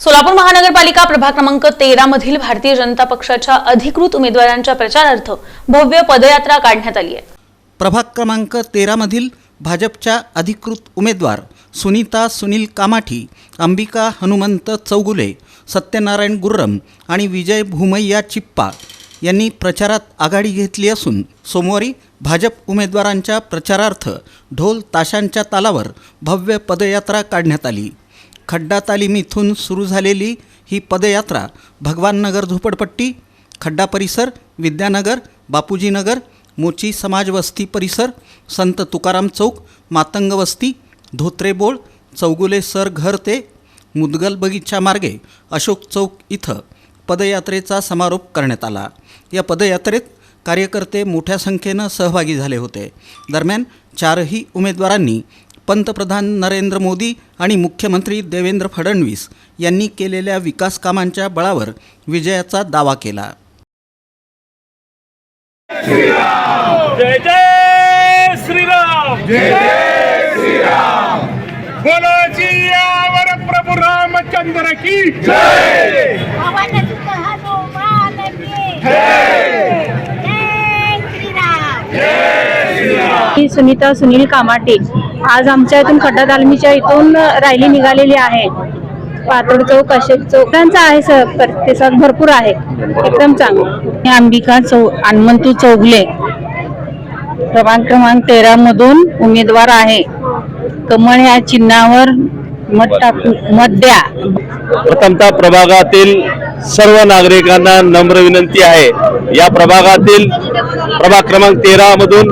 सोलापूर महानगरपालिका प्रभाग क्रमांक तेरा मधील भारतीय जनता पक्षाच्या अधिकृत उमेदवारांच्या प्रचारार्थ भव्य पदयात्रा काढण्यात आली आहे. प्रभाग क्रमांक तेरामधील भाजपच्या अधिकृत उमेदवार सुनीता सुनील कामाठी अंबिका हनुमंत चौगुले सत्यनारायण गुर्रम आणि विजय भूमय्या चिप्पा यांनी प्रचारात आघाडी घेतली असून सोमवारी भाजप उमेदवारांच्या प्रचारार्थ ढोल ताशांच्या तालावर भव्य पदयात्रा काढण्यात आली. खड्डा तालीम इथून सुरू झालेली ही पदयात्रा भगवाननगर झोपडपट्टी खड्डा परिसर विद्यानगर बापूजीनगर मोची समाज वस्ती परिसर संत तुकाराम चौक मातंग वस्ती धोत्रेबोळ चौगुले सर घर ते मुदगल बगीचा मार्गे अशोक चौक इथं पदयात्रेचा समारोप करण्यात आला. या पदयात्रेत कार्यकर्ते मोठ्या संख्येनं सहभागी झाले होते. दरम्यान चारही उमेदवारांनी पंतप्रधान नरेंद्र मोदी आणि मुख्यमंत्री देवेंद्र फडणवीस यांनी केलेल्या विकास कामांच्या बळावर विजयाचा दावा केला. जय जय श्रीराम. जय जय श्रीराम. बोलो जियावर प्रभु रामचंद्र की जय पवन सुत हनुमान की जय श्रीराम मी सुनीता सुनील कामाटे. आज आमच्या इथून खड्डा तालमीच्या इथून रॅली निघालेली आहे. पातोड चौक अशोक चौक त्यांचा आहे सर प्रतिसाद भरपूर आहे. एकदम चांगला. अंबिका चौ हनुमंतू चौगले. प्रभाग क्रमांक तेरा मधून उमेदवार आहे. कमळ या चिन्हावर मत टाकू मत द्या प्रथमतः प्रभागातील सर्व नागरिकांना नम्र विनंती आहे. या प्रभागातील प्रभाग क्रमांक तेरा मधून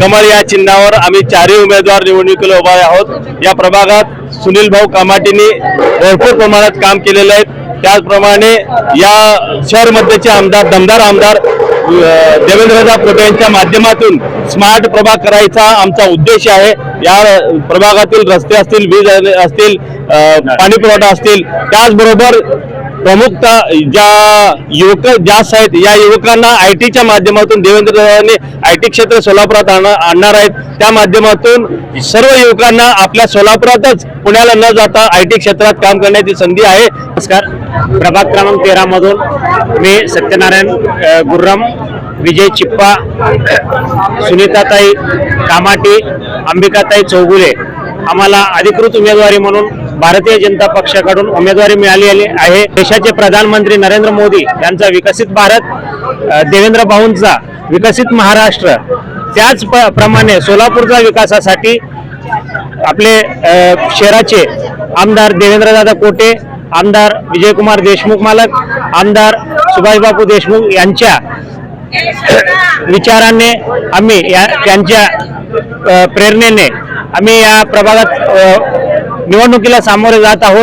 कमळ या चिन्हावर आम्ही चारही उमेदवार निवडणुकीला उभा आहोत. या प्रभागात सुनील भाऊ कामाटींनी भरपूर प्रमाणात काम केलेलं आहे. त्याचप्रमाणे या शहर मध्यचे आमदार दमदार आमदार देवेंद्रदा पोटे यांच्या माध्यमातून स्मार्ट प्रभाग करायचा आमचा उद्देश आहे. या प्रभागातील रस्ते असतील वीज असतील पाणी पुरवठा असतील त्याचबरोबर प्रमुखता ज्या युवक जास्त आहेत या युवकांना आय टीच्या माध्यमातून देवेंद्र आय टी क्षेत्र सोलापुरात आणणार आहेत. त्या माध्यमातून सर्व युवकांना आपल्या सोलापुरातच पुण्याला न जाता आय टी क्षेत्रात काम करण्याची संधी आहे. नमस्कार. प्रभाग क्रमांक तेरामधून मी सत्यनारायण गुर्रम विजय चिप्पा सुनीताताई कामाटी अंबिकाताई चौगुले. आम्हाला अधिकृत उमेदवारी म्हणून भारतीय जनता पक्षाकडून उमेदवारी मिळाली आहे. देशाचे प्रधानमंत्री नरेंद्र मोदी यांचा विकसित भारत देवेंद्र भाऊंचा विकसित महाराष्ट्र त्याच प- प्रमाणे सोलापूरच्या विकासासाठी आपले शहराचे आमदार देवेंद्रदादा कोटे आमदार विजयकुमार देशमुख मालक आमदार सुभाषबाबू देशमुख यांच्या विचाराने आम्ही या त्यांच्या प्रेरणेने आम्ही या प्रभागात निवडणुकीला सामोरे जात आहोत.